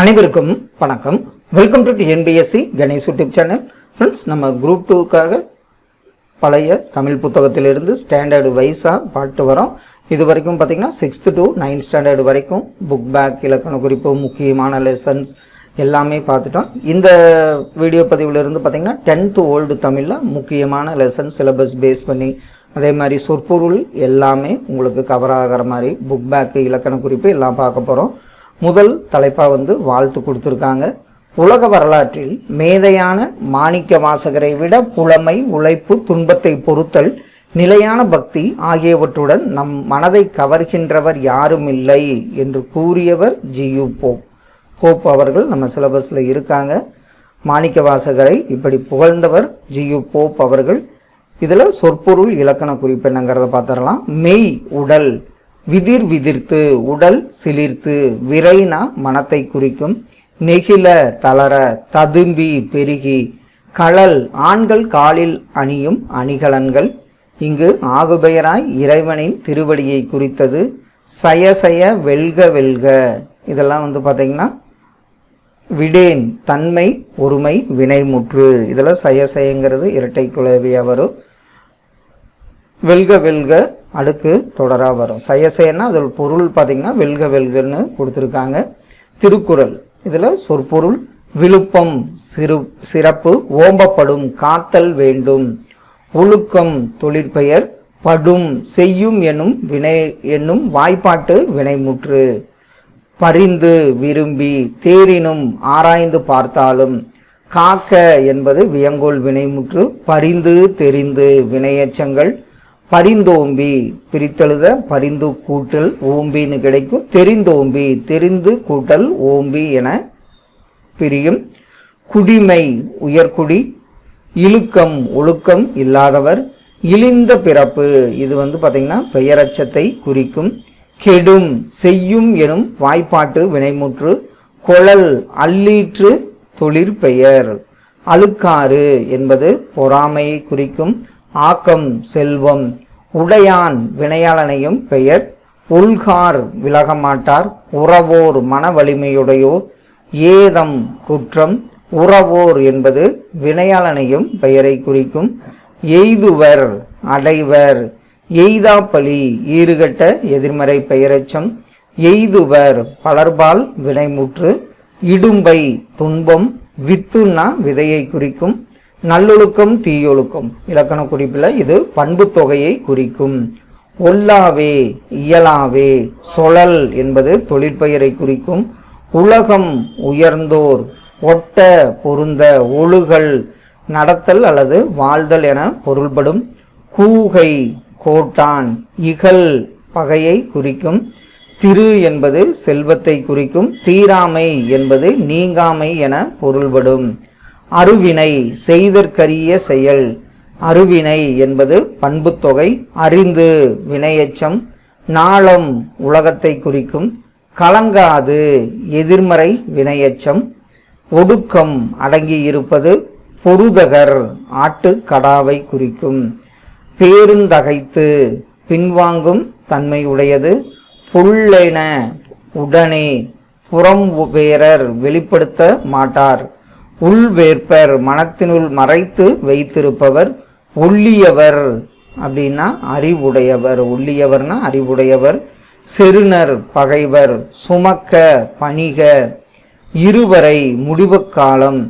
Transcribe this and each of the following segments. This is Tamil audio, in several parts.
அனைவருக்கும் வணக்கம். Welcome to NPSC Ganesh YouTube channel friends நம்ம குரூப் டூக்காக பழைய தமிழ் புத்தகத்திலிருந்து ஸ்டாண்டர்டு வைஸாக பாட்டு வரோம். இது வரைக்கும் பார்த்திங்கன்னா சிக்ஸ்த்து டு நைன்த் ஸ்டாண்டர்டு வரைக்கும் புக் பேக் இலக்கண குறிப்பு முக்கியமான லெசன்ஸ் எல்லாமே பார்த்துட்டோம். இந்த வீடியோ பதிவிலிருந்து பார்த்தீங்கன்னா டென்த்து ஓல்டு தமிழில் முக்கியமான லெசன் சிலபஸ் பேஸ் பண்ணி அதே மாதிரி சொற்பொருள் எல்லாமே உங்களுக்கு கவர் ஆகிற மாதிரி புக் பேக்கு இலக்கண குறிப்பு எல்லாம் பார்க்க போகிறோம் முதல் தலைப்பாக வந்து வாழ்த்து கொடுத்துருக்காங்க. உலக வரலாற்றில் மேதையான மாணிக்க வாசகரை விட புலமை உழைப்பு துன்பத்தை பொறுத்தல் நிலையான பக்தி ஆகியவற்றுடன் நம் மனதை கவர்கின்றவர் யாரும் இல்லை என்று கூறியவர் ஜியு போப் போப் அவர்கள் நம்ம சிலபஸில் இருக்காங்க. மாணிக்க வாசகரை இப்படி புகழ்ந்தவர் ஜியு போப் அவர்கள். இதில் சொற்பொருள் இலக்கண குறிப்பு என்னங்கிறத பார்த்துடலாம். மெய் உடல். விதிர் விதிர்த்து உடல் சிலிர்த்து விரைனா மனத்தை குறிக்கும் நெகில தளர ததும்பி பெருகி களல் ஆண்கள் காலில் அணியும் அணிகலன்கள் இங்கு ஆகுபெயராய் இறைவனின் திருவடியை குறித்தது சயசய வெல்க வெல்க. இதெல்லாம் வந்து பார்த்தீங்கன்னா விடேன் தன்மை ஒருமை வினைமுற்று. இதில் சயசயங்கிறது இரட்டை குலவியாக வரும். வெல்க வெல்க அடுக்கு தொடராக வரும். சையசைன்னா அதில் பொருள் பார்த்தீங்கன்னா வெல்க வெல்கன்னு கொடுத்துருக்காங்க. திருக்குறள் இதில் சொற்பொருள் விழுப்பம் சிறு சிறப்பு ஓம்பப்படும் காத்தல் வேண்டும். ஒழுக்கம் தொழிற்பெயர் படும் செய்யும் என்னும் வினை என்னும் வாய்ப்பாட்டு வினைமுற்று. பரிந்து விரும்பி தேரினும் ஆராய்ந்து பார்த்தாலும் காக்க என்பது வியங்கோல் வினைமுற்று. பரிந்து தெரிந்து வினையச்சங்கள் பரிந்தோம்பி. பிரித்தெழுத பரிந்து கூட்டல் ஓம்பின்னு கிடைக்கும். தெரிந்தோம்பி தெரிந்து கூட்டல் ஓம்பி என பிரியும். குடிமை உயர்குடி இழுக்கம் ஒழுக்கம் இல்லாதவர். இழிந்த பிறப்பு இது வந்து பார்த்தீங்கன்னா பெயரச்சத்தை குறிக்கும். கெடும் செய்யும் எனும் வாய்ப்பாட்டு வினைமுற்று. கொழல் அல்லீற்று தொழிற்பெயர். அழுக்காறு என்பது பொறாமையை குறிக்கும். ஆக்கம் செல்வம் உடையான் வினையாளனையும் பெயர். உள்கார் விலகமாட்டார். உறவோர் மன வலிமையுடையோர் ஏதம் குற்றம் உறவோர் என்பது வினையாளனையும் பெயரை குறிக்கும். எய்துவர் அடைவர். எய்தாப்பலி ஈறுகட்ட எதிர்மறை பெயரெச்சம். எய்துவர் பலர்பால் வினைமுற்று. இடும்பை துன்பம் வித்துன்னா விதையை குறிக்கும். நல்லொழுக்கம் தீயொழுக்கம். இலக்கண குறிப்பில் இது பண்பு தொகையை குறிக்கும். ஒல்லாவே இயலாவே சொழல் என்பது தொழிற்பெயரை குறிக்கும். உலகம் உயர்ந்தோர் ஒட்ட பொருந்த ஒழுகல் நடத்தல் அல்லது வாழ்தல் என பொருள்படும். கூகை கோட்டான் இகல் பகையை குறிக்கும். திரு என்பது செல்வத்தை குறிக்கும். தீராமை என்பது நீங்காமை என பொருள்படும். அருவினை செய்தற்கரிய செயல். அருவினை என்பது பண்புத்தொகை அறிந்து வினையச்சம் நாளம் உலகத்தை குறிக்கும் கலங்காது எதிர்மறை வினையச்சம் ஒடுக்கம் அடங்கியிருப்பது பொருதகர் ஆட்டு கடாவை குறிக்கும். பேருந்தகைத்து பின்வாங்கும் தன்மையுடையது புல்லென உடனே புறம் வேறர் வெளிப்படுத்த மாட்டார். உள்வேற்பர் மனத்தினுள் மறைத்து வைத்திருப்பவர் ஒல்லியவர் அப்படின்னா அறிவுடையவர். ஒல்லியவர்னா அறிவுடையவர். செருணர் பகைவர் சுமக்க பணிக இருவரை முடிவு காலம்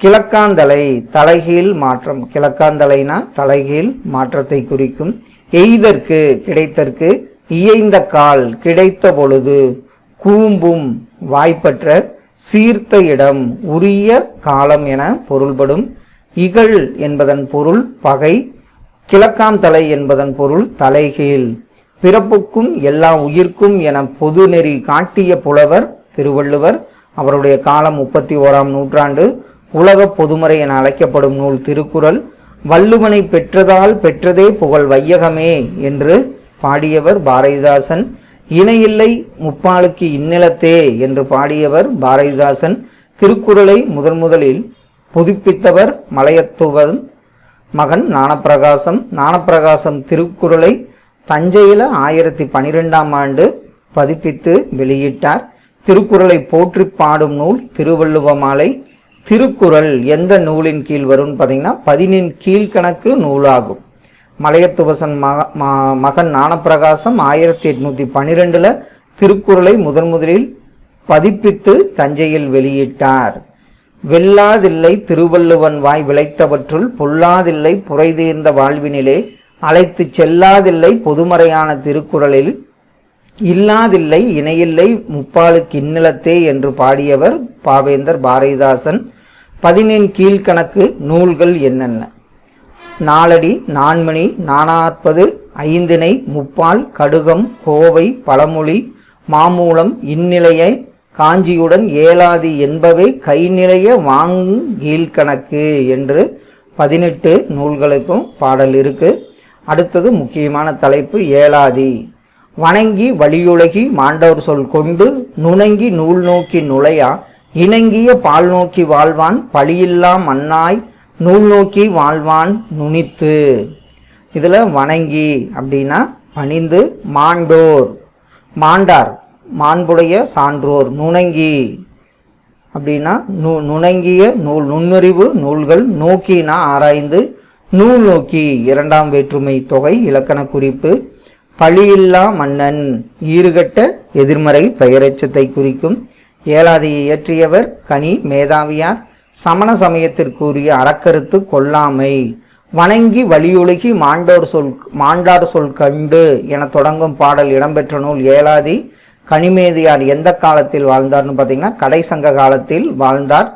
கிழக்காந்தலை தலைகீழ் மாற்றம். கிழக்காந்தலைனா தலைகீழ் மாற்றத்தை குறிக்கும். எய்தற்கு கிடைத்தற்கு இயைந்த கால் கிடைத்த பொழுது கூம்பும் வாய்ப்பற்ற சீர்த்த இடம் உரிய காலம் என பொருள்படும். இகழ் என்பதன் பொருள் பகை கிழக்காம் தலை என்பதன் பொருள் தலைகீழ். பிறப்புக்கும் எல்லா உயிர்க்கும் என பொது நெறி காட்டிய புலவர் திருவள்ளுவர் அவருடைய காலம் முப்பத்தி ஓராம் நூற்றாண்டு உலக பொதுமறை என அழைக்கப்படும் நூல் திருக்குறள் வள்ளுவனை பெற்றதால் பெற்றதே புகழ் வையகமே என்று பாடியவர் பாரதிதாசன் இணையில்லை முப்பாளுக்கு இந்நிலத்தே என்று பாடியவர் பாரதிதாசன் திருக்குறளை முதன் முதலில் புதுப்பித்தவர் மலையத்துவன் மகன் ஞானப்பிரகாசம். ஞானப்பிரகாசம் திருக்குறளை தஞ்சையில் ஆயிரத்தி பனிரெண்டாம் ஆண்டு பதிப்பித்து வெளியிட்டார். திருக்குறளை போற்றி பாடும் நூல் திருவள்ளுவ மாலை. திருக்குறள் எந்த நூலின் கீழ் வரும்னு பார்த்தீங்கன்னா பதினின் கீழ்கணக்கு நூலாகும். மலையத்துவசன் மக மகன் ஞானப்பிரகாசம் ஆயிரத்தி எட்நூத்தி பன்னிரெண்டுல திருக்குறளை முதன் முதலில் பதிப்பித்து தஞ்சையில் வெளியிட்டார். வெல்லாதில்லை திருவள்ளுவன் வாய் விளைத்தவற்றுள் பொல்லாதில்லை புரைதீர்ந்த வாழ்வினிலே அழைத்துச் செல்லாதில்லை பொதுமறையான திருக்குறளில் இல்லாதில்லை இணையில்லை முப்பாலுக்கு இந்நிலத்தே என்று பாடியவர் பாவேந்தர் பாரதிதாசன். பதினெண் கீழ்கணக்கு நூல்கள் என்னென்ன? நாலடி நான்மணி நானாற்பது ஐந்திணை முப்பால் கடுகம் கோவை பழமொழி மாமூலம் இந்நிலையை காஞ்சியுடன் ஏலாதி என்பவை கைநிலைய வாங்கீழ்கணக்கு என்று பதினெட்டு நூல்களுக்கும் பாடல் இருக்கு. அடுத்தது முக்கியமான தலைப்பு ஏலாதி. வணங்கி வழியுலகி மாண்டவர் சொல் கொண்டு நுணங்கி நூல் நோக்கி நுழையா இணங்கிய பால் நோக்கி வாழ்வான் பழியில்லா மண்ணாய் நூல் நோக்கி வாழ்வான் நுனித்து. இதில் வணங்கி அப்படின்னா பணிந்து மாண்டோர். மாண்டார். மாண்புடைய சான்றோர். நுணங்கி. அப்படின்னா நு நுணங்கிய நூல் நுண்ணறிவு நூல்கள் நோக்கினா ஆராய்ந்து நூல் நோக்கி இரண்டாம் வேற்றுமை தொகை இலக்கண குறிப்பு பழியில்லா மன்னன் ஈறுகட்ட எதிர்மறை பெயரெச்சத்தை குறிக்கும் ஏலாதியை இயற்றியவர் கனி மேதாவியார் சமண சமயத்திற்குரிய அறக்கருத்து கொல்லாமை வணங்கி வலியுலகி மாண்டோர் சொல் மாண்டார் சொல் கண்டு என தொடங்கும் பாடல் இடம்பெற்ற நூல் ஏலாதி கனிமேதியார் எந்த காலத்தில் வாழ்ந்தார்னு பார்த்தீங்கன்னா கடைசங்க காலத்தில் வாழ்ந்தார்.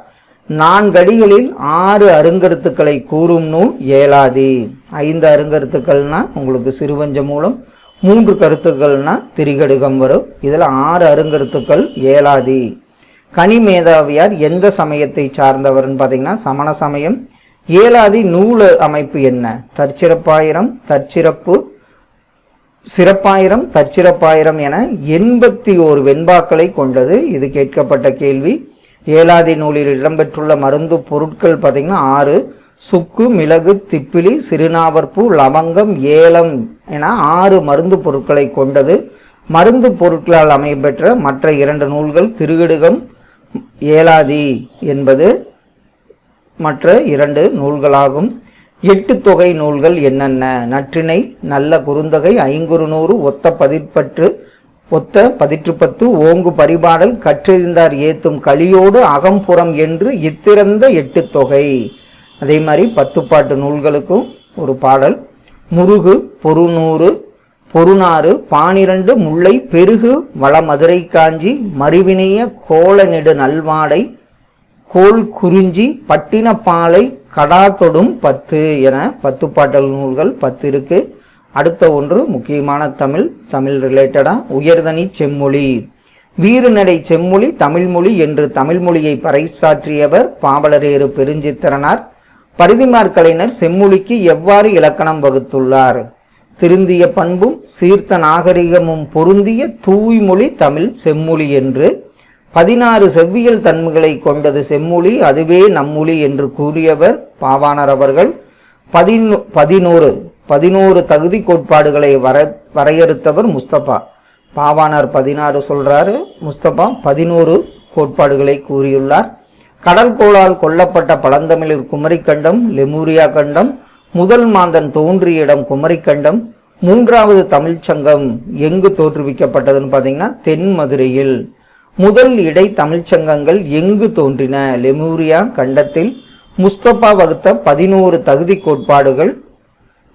நான்கடிகளில் ஆறு அருங்கருத்துக்களை கூறும் நூல் ஏலாதி ஐந்து அருங்கருத்துக்கள்னா உங்களுக்கு சிறுவஞ்ச மூலம் மூன்று கருத்துக்கள்னா திரிகடுகம் வரும். இதில் ஆறு அருங்கருத்துக்கள் ஏலாதி கனிமேதாவியார் எந்த சமயத்தை சார்ந்தவர்னு பார்த்தீங்கன்னா சமண சமயம். ஏலாதி நூல் அமைப்பு என்ன? தற்சிறப்பாயிரம் தற்சிறப்பு சிறப்பாயிரம் தற்சிறப்பாயிரம் என எண்பத்தி ஓரு வெண்பாக்களை கொண்டது. இது கேட்கப்பட்ட கேள்வி. ஏலாதி நூலில் இடம்பெற்றுள்ள மருந்து பொருட்கள் பார்த்தீங்கன்னா ஆறு. சுக்கு மிளகு திப்பிலி சிறுநாவற்பூ லவங்கம் ஏலம் என ஆறு மருந்து பொருட்களை கொண்டது. மருந்து பொருட்களால் அமையப்பெற்ற மற்ற இரண்டு நூல்கள் திருகிடுகம் ஏலாதி என்பது மற்ற இரண்டு நூல்களாகும். எட்டு தொகை நூல்கள் என்னென்ன? நற்றினை நல்ல குறுந்தொகை ஐங்குறு நூறு ஒத்த பதிற்பற்று ஒத்த பதிற்றுப்பத்து ஓங்கு பரிபாடல் கற்றறிந்தார் ஏத்தும் கலியோடு அகம்புறம் என்று இத்திறந்த எட்டு தொகை. அதே மாதிரி பத்துப்பாட்டு நூல்களுக்கும் ஒரு பாடல். முருகு பொருநூறு பொருநாறு பானிரண்டு முல்லை பெருகு வளமதுரை காஞ்சி மறுவினைய கோல நெடு நல்வாடை கோல் குறிஞ்சி பட்டினப்பாலை கடாத்தொடும் பத்து என பத்து பாட்டல் நூல்கள் பத்து இருக்கு. அடுத்த ஒன்று முக்கியமான தமிழ் தமிழ் ரிலேட்டடா உயர்தனி செம்மொழி. வீறுநடை செம்மொழி தமிழ்மொழி என்று தமிழ்மொழியை பறைசாற்றியவர் பாவலரேறு பெருஞ்சித்திரனார். பரிதிமார் கலைஞர் செம்மொழிக்கு எவ்வாறு இலக்கணம் வகுத்துள்ளார்? திருந்திய பண்பும் சீர்த்த நாகரிகமும் பொருந்திய தூய்மொழி தமிழ் செம்மொழி என்று பதினாறு செவ்வியல் தன்மைகளை கொண்டது செம்மொழி அதுவே நம்மொழி என்று கூறியவர் பாவாணர் அவர்கள். பதினோ பதினோரு பதினோரு தகுதி கோட்பாடுகளை வர வரையறுத்தவர் முஸ்தபா. பாவாணர் பதினாறு சொல்றாரு. முஸ்தபா பதினோரு கோட்பாடுகளை கூறியுள்ளார். கடற்கோளால் கொல்லப்பட்ட பழந்தமிழர் குமரிக்கண்டம் லெமூரியா கண்டம் முதல் மாந்தன் தோன்றிய இடம் குமரிக்கண்டம் மூன்றாவது தமிழ்ச் சங்கம் எங்கு தோற்றுவிக்கப்பட்டதுன்னு பார்த்தீங்கன்னா தென் மதுரையில். முதல் இடை தமிழ்ச்சங்கங்கள் எங்கு தோன்றின? லெமூரியா கண்டத்தில் முஸ்தபா வகுத்த பதினோரு தகுதி கோட்பாடுகள்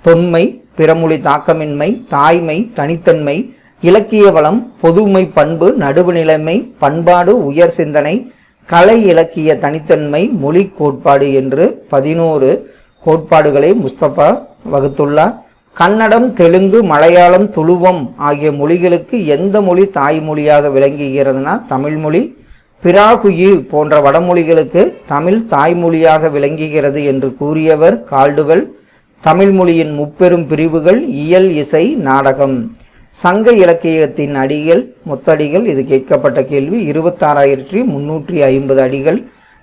தொன்மை பிறமொழி தாக்கமின்மை தாய்மை தனித்தன்மை இலக்கிய வளம் பொதுமை பண்பு நடுவுநிலைமை பண்பாடு உயர் சிந்தனை கலை இலக்கிய தனித்தன்மை மொழி கோட்பாடு என்று பதினோரு கோட்பாடுகளை முஸ்தபா வகுத்துள்ளார். கன்னடம் தெலுங்கு மலையாளம் துளுவம் ஆகிய மொழிகளுக்கு எந்த மொழி தாய்மொழியாக விளங்குகிறதுனா தமிழ்மொழி பிராகுயி போன்ற வடமொழிகளுக்கு தமிழ் தாய்மொழியாக விளங்குகிறது என்று கூறியவர் கால்டுவல். தமிழ்மொழியின் முப்பெரும் பிரிவுகள் இயல் இசை நாடகம். சங்க இலக்கியத்தின் அடிகள் மொத்தடிகள் இது கேட்கப்பட்ட கேள்வி இருபத்தாறாயிரத்தி முன்னூற்றி ஐம்பது அடிகள்.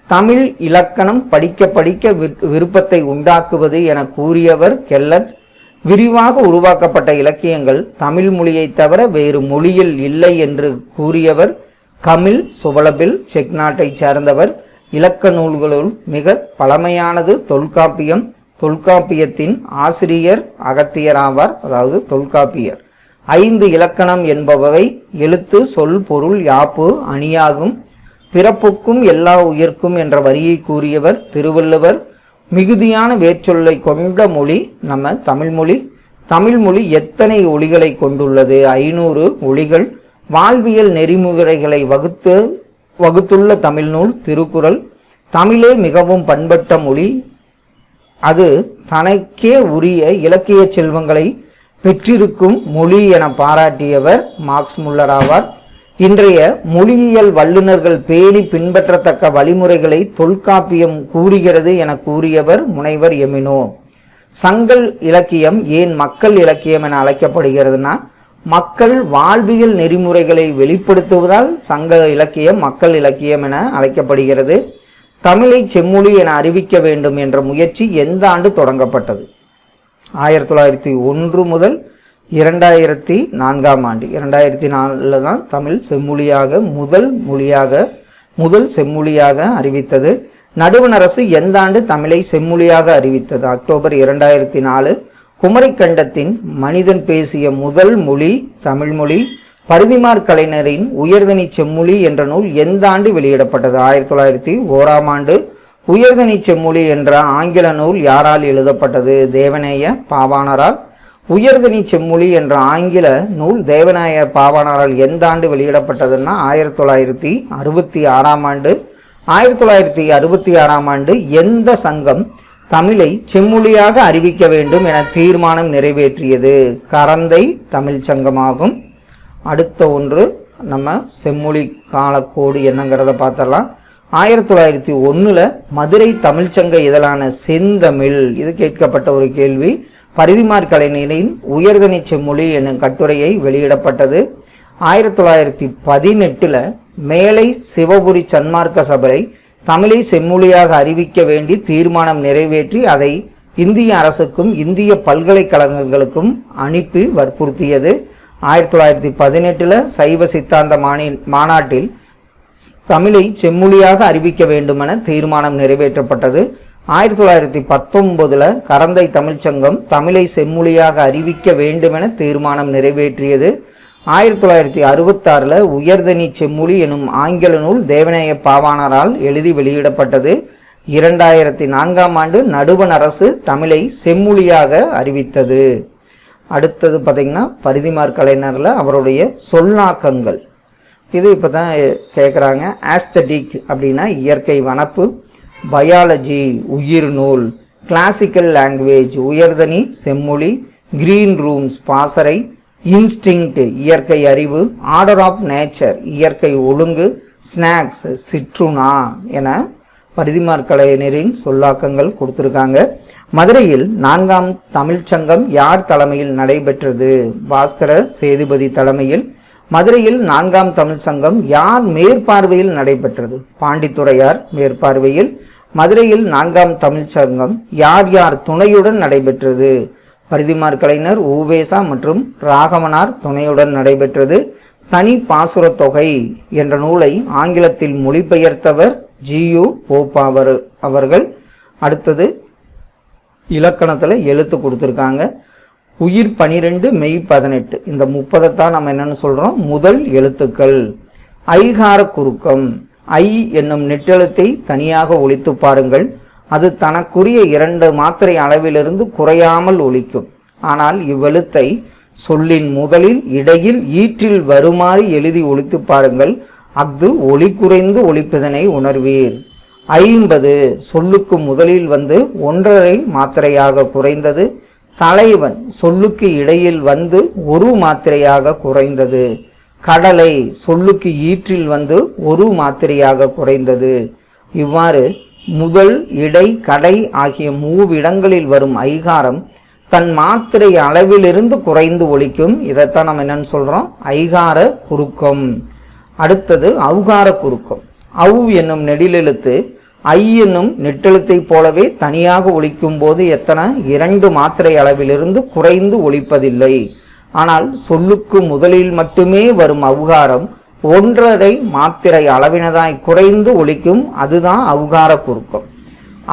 தமிழ் இலக்கணம் படிக்க படிக்க விருப்பத்தை உண்டாக்குவது என கூறியவர் கெல்லட் விரிவாக உருவாக்கப்பட்ட இலக்கியங்கள் தமிழ் மொழியை தவிர வேறு மொழியில் இல்லை என்று கூறியவர் கமில் சுவலபில் செக் நாட்டை சேர்ந்தவர். இலக்க நூல்களுள் மிக பழமையானது தொல்காப்பியம். தொல்காப்பியத்தின் ஆசிரியர் அகத்தியர் ஆவார் அதாவது தொல்காப்பியர். ஐந்து இலக்கணம் என்பவை எழுத்து சொல் பொருள் யாப்பு அணியாகும். பிறப்புக்கும் எல்லா உயிர்க்கும் என்ற வரியை கூறியவர் திருவள்ளுவர். மிகுதியான வேர்ச்சொல்லை கொண்ட மொழி நம்ம தமிழ்மொழி தமிழ்மொழி எத்தனை ஒளிகளை கொண்டுள்ளது? ஐநூறு ஒளிகள் வாழ்வியல் நெறிமுறைகளை வகுத்து வகுத்துள்ள தமிழ்நூல் திருக்குறள். தமிழே மிகவும் பண்பட்ட மொழி. அது தனக்கே உரிய இலக்கிய செல்வங்களை பெற்றிருக்கும் மொழி என பாராட்டியவர் மார்க்ஸ் முல்லர் ஆவார். இன்றைய மொழியியல் வல்லுநர்கள் பேணி பின்பற்றத்தக்க வழிமுறைகளை தொல்காப்பியம் கூறுகிறது என கூறியவர் முனைவர் எமினோ. சங்கல் இலக்கியம் ஏன் மக்கள் இலக்கியம் என அழைக்கப்படுகிறதுனா மக்கள் வாழ்வியல் நெறிமுறைகளை வெளிப்படுத்துவதால் சங்க இலக்கியம் மக்கள் இலக்கியம் என அழைக்கப்படுகிறது. தமிழை செம்மொழி என அறிவிக்க வேண்டும் என்ற முயற்சி எந்த ஆண்டு தொடங்கப்பட்டது? ஆயிரத்தி தொள்ளாயிரத்தி ஒன்று முதல் இரண்டாயிரத்தி நான்காம் ஆண்டு. இரண்டாயிரத்தி நாலில் தான் தமிழ் செம்மொழியாக முதல் மொழியாக முதல் செம்மொழியாக அறிவித்தது. நடுவண் அரசு எந்த ஆண்டு தமிழை செம்மொழியாக அறிவித்தது? அக்டோபர் இரண்டாயிரத்தி நாலு குமரிக்கண்டத்தின் மனிதன் பேசிய முதல் மொழி தமிழ்மொழி பருதிமார் கலைஞரின் உயர்தனி செம்மொழி என்ற நூல் எந்த ஆண்டு வெளியிடப்பட்டது? ஆயிரத்தி தொள்ளாயிரத்தி ஓராம் ஆண்டு. உயர்தனி செம்மொழி என்ற ஆங்கில நூல் யாரால் எழுதப்பட்டது? தேவநேய பாவாணரால். உயர்தனி செம்மொழி என்ற ஆங்கில நூல் தேவநாய பாவாணரால் எந்த ஆண்டு வெளியிடப்பட்டதுன்னா ஆயிரத்தி தொள்ளாயிரத்தி அறுபத்தி ஆறாம் ஆண்டு. ஆயிரத்தி தொள்ளாயிரத்தி அறுபத்தி ஆறாம் ஆண்டு எந்த சங்கம் தமிழை செம்மொழியாக அறிவிக்க வேண்டும் என தீர்மானம் நிறைவேற்றியது? கரந்தை தமிழ் சங்கமாகும். அடுத்த ஒன்று நம்ம செம்மொழி காலக்கோடு என்னங்கிறத பார்த்தலாம் ஆயிரத்தி தொள்ளாயிரத்தி ஒன்றில் மதுரை தமிழ்ச்சங்க இதழான செந்தமிழ் இது கேட்கப்பட்ட ஒரு கேள்வி. பரிதிமார் கலைஞரின் உயர்தனி செம்மொழி என்னும் கட்டுரையை வெளியிடப்பட்டது. ஆயிரத்தி தொள்ளாயிரத்தி பதினெட்டில் மேலை சிவபுரி சன்மார்க்க சபை தமிழை செம்மொழியாக அறிவிக்க வேண்டி தீர்மானம் நிறைவேற்றி அதை இந்திய அரசுக்கும் இந்திய பல்கலைக்கழகங்களுக்கும் அனுப்பி வற்புறுத்தியது. ஆயிரத்தி தொள்ளாயிரத்தி பதினெட்டில் சைவ சித்தாந்த மாநி மாநாட்டில் தமிழை செம்மொழியாக அறிவிக்க வேண்டுமென தீர்மானம் நிறைவேற்றப்பட்டது. ஆயிரத்தி தொள்ளாயிரத்தி பத்தொன்பதில் கரந்தை தமிழ்ச்சங்கம் தமிழை செம்மொழியாக அறிவிக்க வேண்டுமென தீர்மானம் நிறைவேற்றியது. ஆயிரத்தி தொள்ளாயிரத்தி அறுபத்தாறில் உயர்தனி செம்மொழி எனும் ஆங்கில நூல் தேவநேய பாவாணரால் எழுதி வெளியிடப்பட்டது. இரண்டாயிரத்தி நான்காம் ஆண்டு நடுவண் அரசு தமிழை செம்மொழியாக அறிவித்தது. அடுத்தது பார்த்திங்கன்னா பரிதிமார் கலைஞரில் அவருடைய சொல்லாக்கங்கள். இது இப்போ தான் கேட்குறாங்க ஆஸ்தடிக் அப்படின்னா இயற்கை வனப்பு பயாலஜி உயிர் நூல் கிளாசிக்கல் லாங்குவேஜ் உயர்தனி செம்மொழி கிரீன் ரூம்ஸ் பாசறை இன்ஸ்டிங்க்ட் இயற்கை அறிவு ஆர்டர் ஆஃப் நேச்சர் இயற்கை ஒழுங்கு ஸ்நாக்ஸ் சிற்றுணா என பரிதிமார் கலைஞரின் சொல்லாக்கங்கள் கொடுத்துருக்காங்க. மதுரையில் நான்காம் தமிழ்ச்சங்கம் யார் தலைமையில் நடைபெற்றது? பாஸ்கர சேதுபதி தலைமையில். மதுரையில் நான்காம் தமிழ் சங்கம் யார் மேற்பார்வையில் நடைபெற்றது? பாண்டித்துறையார் மேற்பார்வையில். மதுரையில் நான்காம் தமிழ் சங்கம் யார் யார் துணையுடன் நடைபெற்றது? பரிதிமார் கலைஞர் ஊவேசா மற்றும் ராகவனார் துணையுடன் நடைபெற்றது. தனி பாசுரத் தொகை என்ற நூலை ஆங்கிலத்தில் மொழிபெயர்த்தவர் ஜியு போப்பாவர் அவர்கள். அடுத்தது இலக்கணத்தில் எழுத்து கொடுத்துருக்காங்க. உயிர் பனிரெண்டு மெய் பதினெட்டு. இந்த முப்பதைத்தான் நம்ம என்னன்னு சொல்கிறோம் முதல் எழுத்துக்கள். ஐகார குறுக்கம். ஐ என்னும் நெட்டெழுத்தை தனியாக ஒழித்து பாருங்கள். அது தனக்குரிய இரண்டு மாத்திரை அளவிலிருந்து குறையாமல் ஒலிக்கும் ஆனால் இவ்வெழுத்தை சொல்லின் முதலில் இடையில் ஈற்றில் வருமாறு எழுதி ஒழித்து பாருங்கள். அஃது ஒளி குறைந்து ஒழிப்பதனை உணர்வீர். ஐம்பது சொல்லுக்கு முதலில் வந்து ஒன்றரை மாத்திரையாக குறைந்தது. தலைவன் சொல்லுக்கு இடையில் வந்து ஒரு மாத்திரையாக குறைந்தது. கடலை சொல்லுக்கு ஈற்றில் வந்து ஒரு மாத்திரையாக குறைந்தது. இவ்வாறு முதல் இடை கடை ஆகிய மூவிடங்களில் வரும் ஐகாரம் தன் மாத்திரை அளவிலிருந்து குறைந்து ஒழிக்கும் இதைத்தான் நம்ம என்னன்னு சொல்கிறோம் ஐகார குறுக்கம். அடுத்தது அவுகார குறுக்கம். அவு என்னும் நெடிலெழுத்து ஐ என்னும் நெட்டெழுத்தைப் போலவே தனியாக ஒழிக்கும் போது எத்தனை? இரண்டு மாத்திரை அளவிலிருந்து குறைந்து ஒழிப்பதில்லை ஆனால் சொல்லுக்கு முதலில் மட்டுமே வரும் அவுகாரம் ஒன்றரை மாத்திரை அளவினதாய் குறைந்து ஒழிக்கும் அதுதான் அவுகார குறுக்கம்.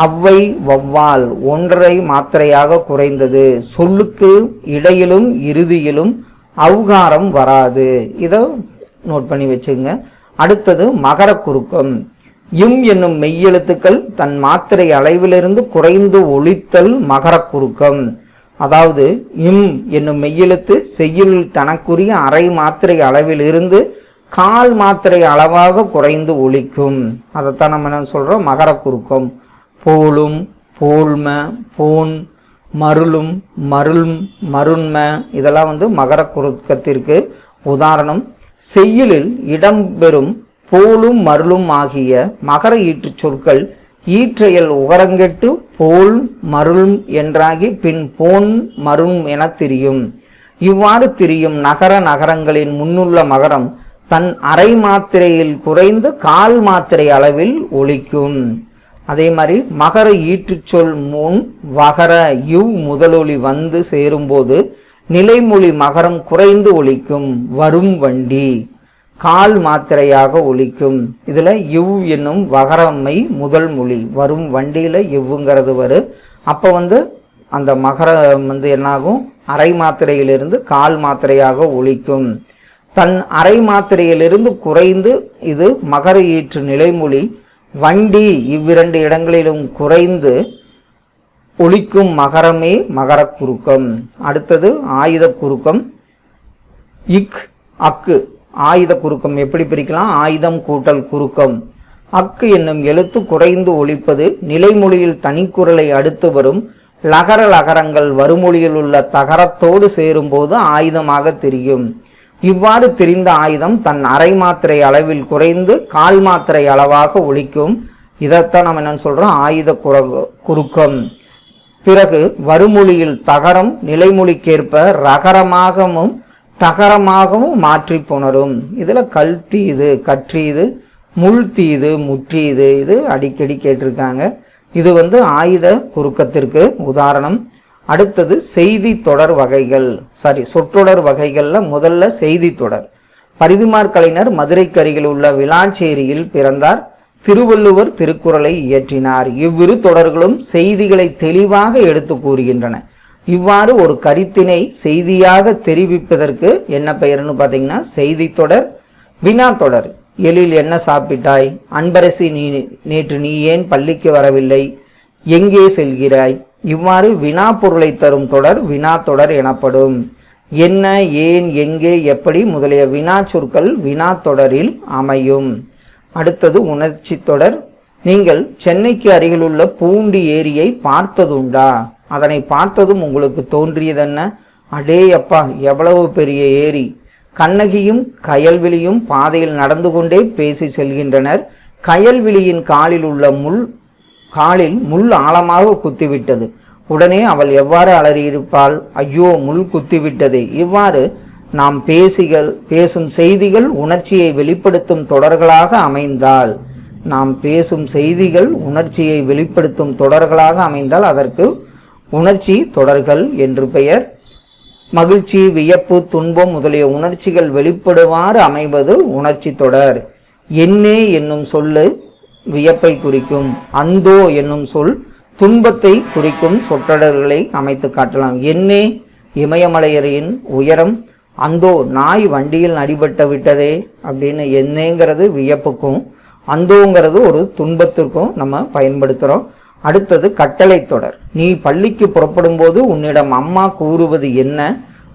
அவ்வை வவ்வால் ஒன்றரை மாத்திரையாக குறைந்தது. சொல்லுக்கு இடையிலும் இறுதியிலும் அவுகாரம் வராது. இதை நோட் பண்ணி வச்சுங்க. அடுத்தது மகர குறுக்கம். இம் என்னும் மெய்யெழுத்துக்கள் தன் மாத்திரை அளவிலிருந்து குறைந்து ஒழித்தல் மகர குறுக்கம். அதாவது இம் என்னும் மெய்யெழுத்து செய்யுள் தனக்குரிய அரை மாத்திரை அளவிலிருந்து கால் மாத்திரை அளவாக குறைந்து ஒழிக்கும் அதைத்தான் நம்ம என்ன சொல்கிறோம் மகர குறுக்கம். போலும் போல்ம போன் மருளும் மருள் மருண்ம. இதெல்லாம் வந்து மகர குறுக்கத்திற்கு உதாரணம். செய்யுளில் இடம்பெறும் போலும் மருளும் ஆகிய மகர ஈற்றுச் சொற்கள் ஈற்றையல் உகரங்கெட்டு போல் மருள் என்றாகி பின் போன் மருள் எனத் திரியும். இவ்வாறு திரியும் நகர நகரங்களின் முன்னுள்ள மகரம் தன் அரை மாத்திரையில் குறைந்து கால் மாத்திரை அளவில் ஒழிக்கும் அதே மாதிரி மகர ஈற்றுச்சொல் முன் வகர இவ் முதலொலி வந்து சேரும்போது நிலைமொழி மகரம் குறைந்து ஒழிக்கும் வரும் வண்டி. கால் மாத்திரையாக ஒழிக்கும் இதில் இவ் என்னும் வகரமை முதல் மொழி. வரும் வண்டியில் இவ்வுங்கிறது வரும் அப்போ வந்து அந்த மகரம் வந்து என்னாகும்? அரை மாத்திரையிலிருந்து கால் மாத்திரையாக ஒழிக்கும் தன் அரை மாத்திரையிலிருந்து குறைந்து இது மகர ஈற்று நிலைமொழி. வண்டி இவ்விரண்டு இடங்களிலும் குறைந்து ஒழிக்கும் மகரமே மகர குறுக்கம். அடுத்தது ஆயுத குறுக்கம். இக் அக்கு. ஆயுத குறுக்கம் எப்படி பிரிக்கலாம்? ஆயுதம் கூட்டல் குறுக்கம். அக்கு என்னும் எழுத்து குறைந்து ஒழிப்பது நிலைமொழியில் தனிக்குரலை அடுத்து வரும் லகர லகரங்கள் வருமொழியில் உள்ள தகரத்தோடு சேரும்போது ஆயுதமாக தெரியும். இவ்வாறு தெரிந்த ஆயுதம் தன் அரை மாத்திரை அளவில் குறைந்து கால் மாத்திரை அளவாக ஒழிக்கும். இதைத்தான் நம்ம என்னன்னு சொல்றோம்? ஆயுத குரகு குறுக்கம். பிறகு வருமொழியில் தகரம் நிலைமொழிக்கேற்ப ரகரமாகவும் தகரமாகவும் மாற்றி புணரும். இதில் கல் தீது கற்றீது முள் தீது முற்றீது இது அடிக்கடி கேட்டிருக்காங்க. இது வந்து ஆயுத குறுக்கத்திற்கு உதாரணம். அடுத்தது செய்தி தொடர் வகைகள். சாரி சொற்றொடர் வகைகளில் முதல்ல செய்தி தொடர். பரிதிமார் கலைஞர் மதுரைக்கருகில் உள்ள விளாச்சேரியில் பிறந்தார். திருவள்ளுவர் திருக்குறளை இயற்றினார். இவ்விரு தொடர்களும் செய்திகளை தெளிவாக எடுத்து கூறுகின்றன. இவ்வாறு ஒரு கருத்தினை செய்தியாக தெரிவிப்பதற்கு என்ன பெயர்னு பார்த்தீங்கன்னா செய்தி தொடர் வினா தொடர். எழில் என்ன சாப்பிட்டாய்? அன்பரசி நீ நேற்று நீ ஏன் பள்ளிக்கு வரவில்லை? எங்கே செல்கிறாய்? இவ்வாறு வினா பொருளை தரும் தொடர் வினா தொடர் எனப்படும். என்ன ஏன் எங்கே எப்படி முதலிய வினா சொற்கள் வினா தொடரில் அமையும். அடுத்தது உணர்ச்சி தொடர். நீங்கள் சென்னைக்கு அருகிலுள்ள பூண்டி ஏரியை பார்த்ததுண்டா? அதனை பார்த்ததும் உங்களுக்கு தோன்றியதென்ன? அடே அப்பா எவ்வளவு பெரிய ஏரி. கண்ணகியும் கயல்விழியும் பாதையில் நடந்து கொண்டே பேசி செல்கின்றனர். கயல்விழியின் காலில் உள்ள முள் காலில் முள் ஆழமாக குத்திவிட்டது. உடனே அவள் எவ்வாறு அலறியிருப்பாள்? ஐயோ முள் குத்திவிட்டதே. இவ்வாறு நாம் பேசிகள் பேசும் செய்திகள் உணர்ச்சியை வெளிப்படுத்தும் தொடர்களாக அமைந்தால் நாம் பேசும் செய்திகள் உணர்ச்சியை வெளிப்படுத்தும் தொடர்களாக அமைந்தால் அதற்கு உணர்ச்சி தொடர்கள் என்று பெயர். மகிழ்ச்சி வியப்பு துன்பம் முதலிய உணர்ச்சிகள் வெளிப்படுவாறு அமைவது உணர்ச்சி தொடர். என்னே என்னும் சொல்லு வியப்பை குறிக்கும். அந்தோ என்னும் சொல் துன்பத்தை குறிக்கும் சொற்றொடர்களை அமைத்து காட்டலாம். என்னே இமயமலையரின் உயரம். அந்தோ நாய் வண்டியில் அடிபட்டு விட்டதே அப்படின்னு என்னேங்கிறது வியப்புக்கும் அந்தோங்கிறது ஒரு துன்பத்திற்கும் நம்ம பயன்படுத்துகிறோம் அடுத்தது கட்டளை தொடர். நீ பள்ளிக்கு புறப்படும் போது உன்னிடம் அம்மா கூறுவது என்ன?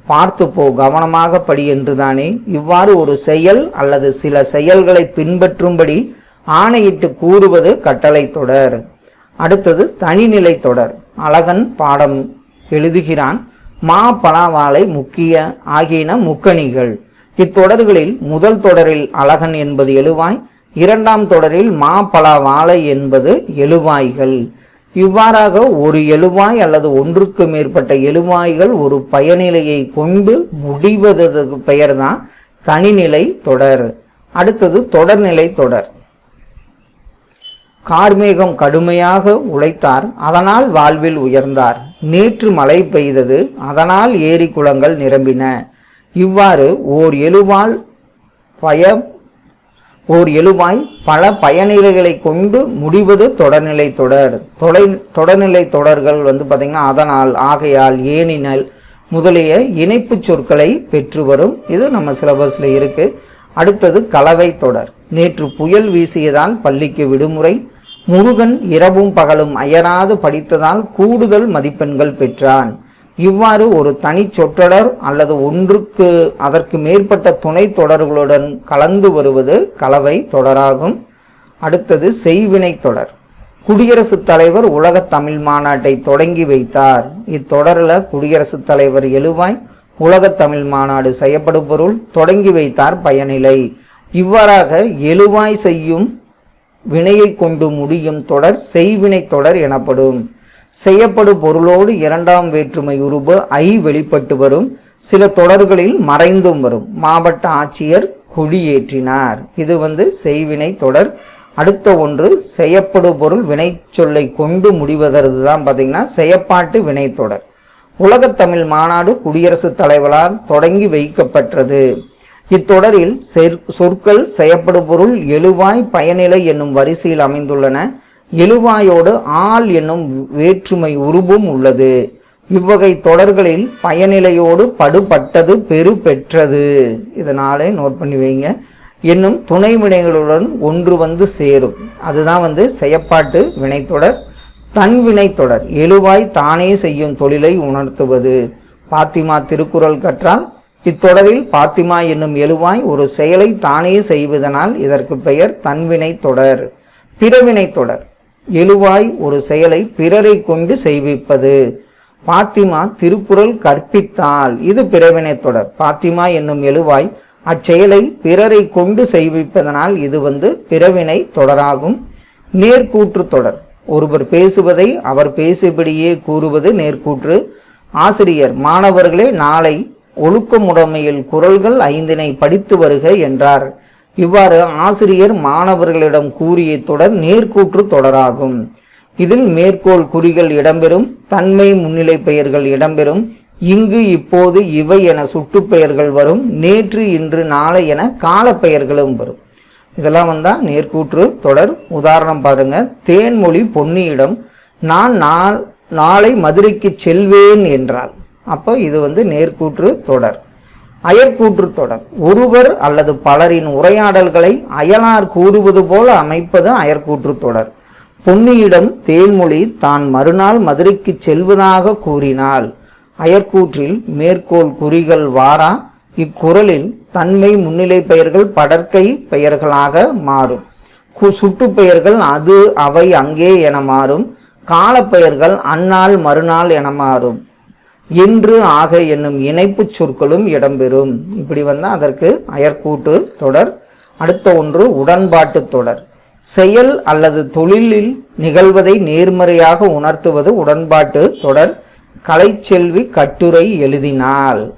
பார்த்து போ கவனமாக படி என்றுதானே. இவ்வாறு ஒரு செயல் அல்லது சில செயல்களை பின்பற்றும்படி ஆணையிட்டு கூறுவது கட்டளை தொடர். அடுத்தது தனிநிலை தொடர். அழகன் பாடம் எழுதுகிறான் மா பலாவாலை முக்கிய ஆகியன முக்கணிகள். இத்தொடர்களில் முதல் தொடரில் அழகன் என்பது எழுவாய் இரண்டாம் தொடரில் மா பலா வாழை என்பது எழுவாய்கள். இவ்வாறாக ஒரு எழுவாய் அல்லது ஒன்றுக்கு மேற்பட்ட எழுவாய்கள் ஒரு பயனிலையை கொண்டு முடிவதற்கு பெயர்தான் தனிநிலை தொடர். அடுத்தது தொடர்நிலை தொடர். கார்மேகம் கடுமையாக உழைத்தார் அதனால் வாழ்வில் உயர்ந்தார். நேற்று மழை பெய்தது அதனால் ஏரி குளங்கள் நிரம்பின. இவ்வாறு ஓர் எழுவால் பய ஓர் எழுவாய் பல பயனிலைகளை கொண்டு முடிவது தொடர்நிலை தொடர். தொலை தொடர்நிலை தொடர்கள் வந்து பார்த்திங்கன்னா அதனால் ஆகையால் ஏனினால் முதலிய இணைப்புச் சொற்களை பெற்று வரும். இது நம்ம சிலபஸில் இருக்கு. அடுத்தது கலவை தொடர். நேற்று புயல் வீசியதால் பள்ளிக்கு விடுமுறை. முருகன் இரவும் பகலும் அயராது படித்ததால் கூடுதல் மதிப்பெண்கள் பெற்றான். இவ்வாறு ஒரு தனி சொற்றொடர் அல்லது ஒன்றுக்கு அதற்கு மேற்பட்ட துணை தொடர்களுடன் கலந்து வருவது கலவை தொடராகும். அடுத்தது செய்வினை தொடர். குடியரசுத் தலைவர் உலக தமிழ் மாநாட்டை தொடங்கி வைத்தார். இத்தொடரில் குடியரசுத் தலைவர் எழுவாய் உலக தமிழ் மாநாடு செய்யப்படும் பொருள் தொடங்கி வைத்தார் பயனிலை. இவ்வாறாக எழுவாய் செய்யும் வினையை கொண்டு முடியும் தொடர் செய்வினை தொடர் எனப்படும். செய்யப்படும் பொருளோடு இரண்டாம் வேற்றுமை உருபு ஐ வெளிப்பட்டு வரும். சில தொடர்களில் மறைந்தும் வரும். மாவட்ட ஆட்சியர் கொடியேற்றினார். இது வந்து செய்வினை தொடர். அடுத்த ஒன்று செய்யப்படு பொருள் வினைச்சொல்லை கொண்டு முடிவதற்கு தான் பார்த்தீங்கன்னா செய்யப்பாட்டு வினைத்தொடர் உலகத்தமிழ் மாநாடு குடியரசுத் தலைவரால் தொடங்கி வைக்கப்பட்டது. இத்தொடரில் சொற்கள் செய்யப்படும் பொருள் எழுவாய் பயனிலை என்னும் வரிசையில் அமைந்துள்ளன. எழுவாயோடு ஆள் என்னும் வேற்றுமை உருபும் உள்ளது. இவ்வகை தொடர்களில் பயனிலையோடு படுபட்டது பெரு பெற்றது இதனாலே நோட் பண்ணி வைங்க. என்னும் துணை வினைகளுடன் ஒன்று வந்து சேரும். அதுதான் வந்து செயப்பாட்டு வினைத்தொடர். தன் வினைத்தொடர் எழுவாய் தானே செய்யும் தொழிலை உணர்த்துவது. பாத்திமா திருக்குறள் கற்றால் இத்தொடரில் பாத்திமா என்னும் எழுவாய் ஒரு செயலை தானே செய்வதனால் இதற்கு பெயர் தன்வினை தொடர் பிறவினை தொடர் எழுவாய் ஒரு செயலை பிறரை கொண்டு செய்விப்பது. பாத்திமா திருக்குறள் கற்பித்தால். இது பிறவினை தொடர். பாத்திமா என்னும் எழுவாய் அச்செயலை பிறரை கொண்டு செய்விப்பதனால் இது வந்து பிறவினை தொடராகும். நேர்கூற்று தொடர். ஒருவர் பேசுவதை அவர் பேசியபடியே கூறுவது நேர்கூற்று. ஆசிரியர் மாணவர்களே நாளை ஒழுக்கமுடைமையில் குரல்கள் ஐந்தினை படித்து வருக என்றார். இவ்வாறு ஆசிரியர் மாணவர்களிடம் கூறிய தொடர் நேர்கூற்று தொடராகும். இதில் மேற்கோள் குறிகள் இடம்பெறும் தன்மை முன்னிலை பெயர்கள் இடம்பெறும் இங்கு இப்போது இவை என சுட்டுப் பெயர்கள் வரும் நேற்று இன்று நாளை என காலப்பெயர்களும் வரும். இதெல்லாம் வந்தால் நேர்கூற்று தொடர். உதாரணம் பாருங்க தேன்மொழி பொன்னியிடம் நான் நாள் நாளை மதுரைக்கு செல்வேன் என்றாள். அப்போ இது வந்து நேர்கூற்று தொடர். அயற்கூற்று தொடர் ஒருவர் அல்லது பலரின் உரையாடல்களை அயலார் கூறுவது போல அமைப்பது அயற்கூற்று தொடர் பொன்னியிடம் தேன்மொழி தான் மறுநாள் மதுரைக்கு செல்வதாக கூறினாள். அயற்கூற்றில் மேற்கோள் குறிகள் வாரா? இக்குறளில் தன்மை முன்னிலை பெயர்கள் படற்கை பெயர்களாக மாறும். கு- பெயர்கள் அது அவை அங்கே என மாறும். காலப்பெயர்கள் அந்நாள் மறுநாள் என மாறும். என்று ஆக என்னும் இணைப்புச் சொற்களும் இடம்பெறும். இப்படி வந்தால் அதற்கு அயற்கூட்டு தொடர் அடுத்த ஒன்று உடன்பாட்டு தொடர். செயல் அல்லது தொழிலில் நிகழ்வதை நேர்மறையாக உணர்த்துவது உடன்பாட்டு தொடர். கலைச்செல்வி கட்டுரை எழுதினால்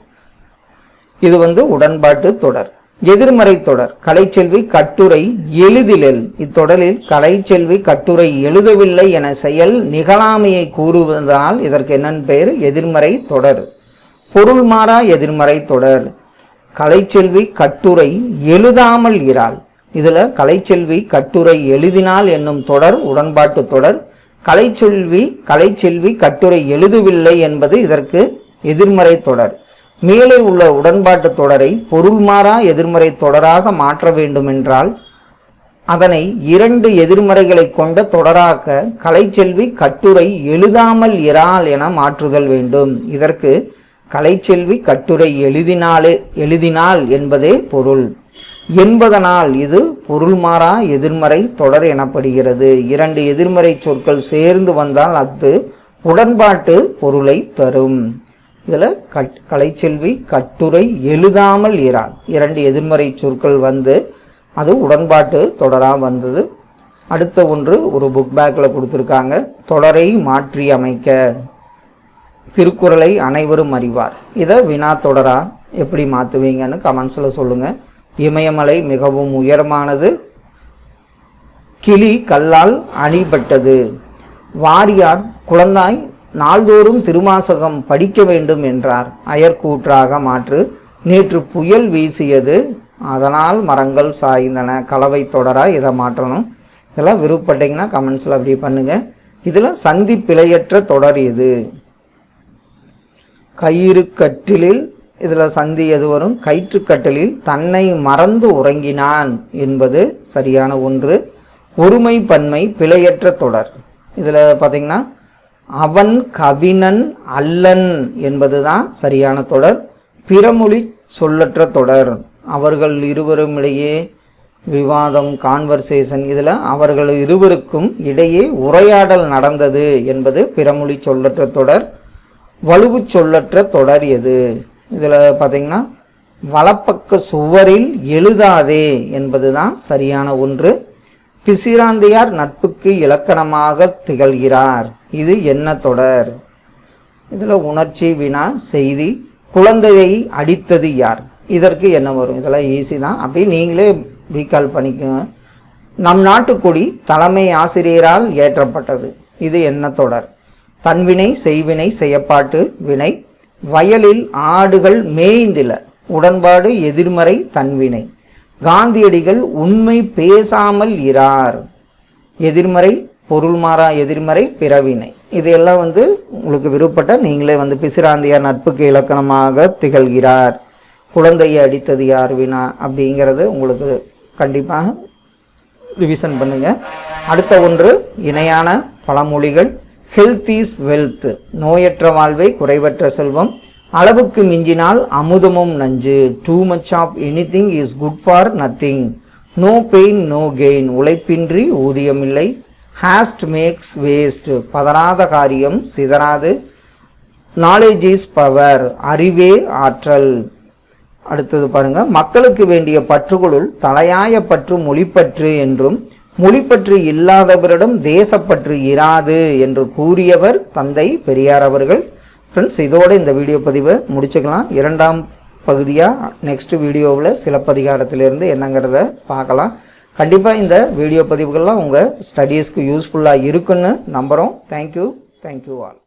இது வந்து உடன்பாட்டு தொடர். எதிர்மறை தொடர் கலைச்செல்வி கட்டுரை எழுதிலல். இத்தொடரில் கலைச்செல்வி கட்டுரை எழுதவில்லை என செயல் நிகழாமையை கூறுவதால் இதற்கு என்னன்னு பெயர்? எதிர்மறை தொடர். பொருள் மாறா எதிர்மறை தொடர். கலைச்செல்வி கட்டுரை எழுதாமல் இராள் இதில் கலைச்செல்வி கட்டுரை எழுதினால் என்னும் தொடர் உடன்பாட்டு தொடர். கலைச்செல்வி கலைச்செல்வி கட்டுரை எழுதவில்லை என்பது இதற்கு எதிர்மறை தொடர். மேலே உள்ள உடன்பாட்டு தொடரை பொருள்மாறா எதிர்மறை தொடராக மாற்ற வேண்டுமென்றால் அதனை இரண்டு எதிர்மறைகளை கொண்ட தொடராக்க கலைச்செல்வி கட்டுரை எழுதாமல் இறால் என மாற்றுதல் வேண்டும். இதற்கு கலைச்செல்வி கட்டுரை எழுதினாலே எழுதினால் என்பதே பொருள். என்பதனால் இது பொருள்மாறா எதிர்மறை தொடர் எனப்படுகிறது. இரண்டு எதிர்மறை சொற்கள் சேர்ந்து வந்தால் அஃது உடன்பாட்டு பொருளை தரும். இதில் கட் கலைச்செல்வி கட்டுரை எழுதாமல் இராள் இரண்டு எதிர்மறை சொற்கள் வந்து அது உடன்பாட்டு தொடராக வந்தது. அடுத்த ஒன்று ஒரு புக் பேக்கில் கொடுத்துருக்காங்க. தொடரை மாற்றி அமைக்க. திருக்குறளை அனைவரும் அறிவார். இதை வினா தொடரா எப்படி மாற்றுவீங்கன்னு கமெண்ட்ஸில் சொல்லுங்கள் இமயமலை மிகவும் உயரமானது. கிளி கல்லால் அணிபட்டது. வாரியார் குழந்தாய் நாள்தோறும் திருமாசகம் படிக்க வேண்டும் என்றார். அயற்கூற்றாக மாற்று நேற்று புயல் வீசியது. அதனால் மரங்கள் சாய்ந்தன. கலவை தொடராக இதை மாற்றணும். இதெல்லாம் விருப்பப்பட்டீங்கன்னா கமெண்ட்ஸில் அப்படி பண்ணுங்கள் இதில் சந்தி பிழையற்ற தொடர் எது கயிறு கட்டிலில் இதில் சந்தி எது வரும்? கயிற்றுக்கட்டிலில் தன்னை மறந்து உறங்கினான் என்பது சரியான ஒன்று. ஒருமை பன்மை பிழையற்ற தொடர். இதில் பார்த்தீங்கன்னா அவன் கவினன் அல்லன் என்பது தான் சரியான தொடர். பிறமொழி சொல்லற்ற தொடர். அவர்கள் இருவரும் இடையே விவாதம் கான்வர்சேஷன் இதில் அவர்கள் இருவருக்கும் இடையே உரையாடல் நடந்தது என்பது பிறமொழி சொல்லற்ற தொடர். வலுவு சொல்லற்ற தொடர் எது? இதில் பார்த்தீங்கன்னா வலப்பக்க சுவரில் எழுதாதே என்பது தான் சரியான ஒன்று. பிசிராந்தையார் நட்புக்கு இலக்கணமாக திகழ்கிறார். இது என்ன தொடர்? இதில் உணர்ச்சி வினா செய்தி குழந்தையை அடித்தது யார்? இதற்கு என்ன வரும்? இதெல்லாம் ஈஸி தான். அப்படி நீங்களே ரீகால் பண்ணிக்கோங்க நம் நாட்டுக்கொடி தலைமை ஆசிரியரால் ஏற்றப்பட்டது. இது என்ன தொடர்? தன்வினை செய்வினை செய்யப்பாட்டு வினை. வயலில் ஆடுகள் மேய்ந்தில. உடன்பாடு எதிர்மறை தன்வினை. காந்தியடிகள் உண்மை பேசாமல் இரார். எதிர்மறை பொருள் மாறா எதிர்மறை பிறவினை. இதையெல்லாம் வந்து உங்களுக்கு விருப்பப்பட்ட நீங்களே வந்து பிசிராந்தியார் நட்புக்கு இலக்கணமாக திகழ்கிறார். குழந்தையை அடித்தது யார் வினா அப்படிங்கிறது உங்களுக்கு கண்டிப்பாக ரிவிஷன் பண்ணுங்க. அடுத்த ஒன்று இணையான பழமொழிகள். ஹெல்த் இஸ் வெல்த் நோயற்ற வாழ்வை குறைவற்ற செல்வம். அளவுக்கு மிஞ்சினால் அமுதமும் நஞ்சு. Too much of anything is good for nothing no pain no gain உழைப்பின்றி ஊதியமில்லை. ஹாஸ்ட் மேக்ஸ் வேஸ்ட் பதறாத காரியம் சிதறாது. நாலேஜ் இஸ் பவர் அறிவே ஆற்றல். அடுத்தது பாருங்க. மக்களுக்கு வேண்டிய பற்றுகளுள் தலையாய பற்று மொழிப்பற்று என்றும் மொழிப்பற்று இல்லாதவரிடம் தேசப்பற்று இராது என்று கூறியவர் தந்தை பெரியார் அவர்கள். ஃப்ரெண்ட்ஸ் இதோடு இந்த வீடியோ பதிவை முடிச்சுக்கலாம். இரண்டாம் பகுதியாக நெக்ஸ்ட் வீடியோவில் சிலப்பதிகாரத்திலிருந்து என்னங்கிறத பார்க்கலாம். கண்டிப்பாக இந்த வீடியோ பதிவுகள்லாம் உங்கள் ஸ்டடீஸ்க்கு யூஸ்ஃபுல்லாக இருக்குன்னு நம்புகிறோம் தேங்க்யூ தேங்க்யூ ஆல்